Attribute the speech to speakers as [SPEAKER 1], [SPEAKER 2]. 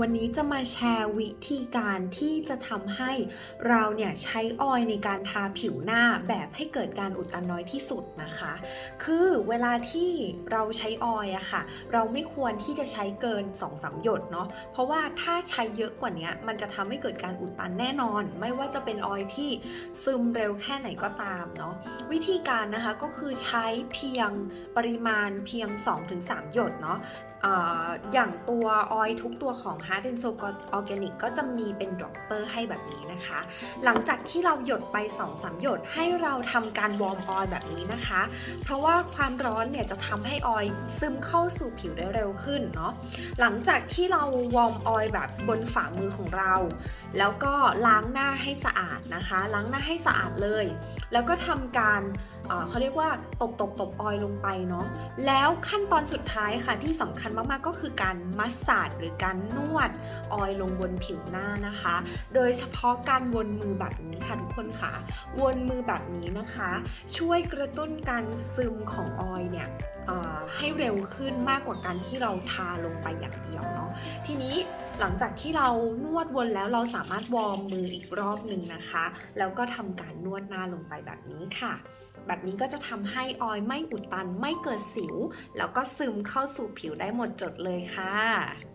[SPEAKER 1] วันนี้จะมาแชร์วิธีการที่จะทำให้เราเนี่ยใช้ออยในการทาผิวหน้าแบบให้เกิดการอุดตันน้อยที่สุดนะคะ คือเวลาที่เราใช้ออยอะค่ะ เราไม่ควรที่จะใช้เกิน2-3หยดเนาะเพราะว่าถ้าใช้เยอะกว่านี้มันจะทำให้เกิดการอุดตันแน่นอน ไม่ว่าจะเป็นออยที่ซึมเร็วแค่ไหนก็ตามเนาะวิธีการนะคะก็คือใช้เพียงปริมาณเพียง 2-3 หยดเนาะอย่างตัวออยทุกตัวของ Heart and Soul Organic ก็จะมีเป็นดรอปเปอร์ให้แบบนี้นะคะ หลังจากที่เราหยดไป2-3หยดให้เราทำการวอร์มออยล์แบบนี้นะคะ เพราะว่าความร้อนเนี่ยจะทำให้ออยล์ซึมเข้าสู่ผิวได้เร็วขึ้นเนาะหลังจากที่เราวอร์มออยล์แบบบนฝ่ามือของเรา แล้วก็ล้างหน้าให้สะอาดนะคะ ล้างหน้าให้สะอาดเลย แล้วก็ทำการเอ่อเขาเรียกว่าตบตบตบออยล์ลงไปเนาะแล้วขั้นตอนสุดท้ายค่ะที่สำคัญมากๆก็คือการมัสซาดหรือการนวดออยล์ลงบนผิวหน้านะคะ โดยเฉพาะการวนมือแบบนี้ค่ะทุกคนค่ะ วนมือแบบนี้นะคะ ช่วยกระตุ้นการซึมของออยล์เนี่ยให้เร็วขึ้นมากกว่าการที่เราทาลงไปอย่างเดียวเนาะทีนี้ หลังจากที่เรานวดวนแล้วเราสามารถวอร์มมืออีกรอบหนึ่งนะคะ แล้วก็ทำการนวดหน้าลงไปแบบนี้ค่ะ แบบนี้ก็จะทำให้ออยไม่อุดตันไม่เกิดสิว แล้วก็ซึมเข้าสู่ผิวได้หมดจดเลยค่ะ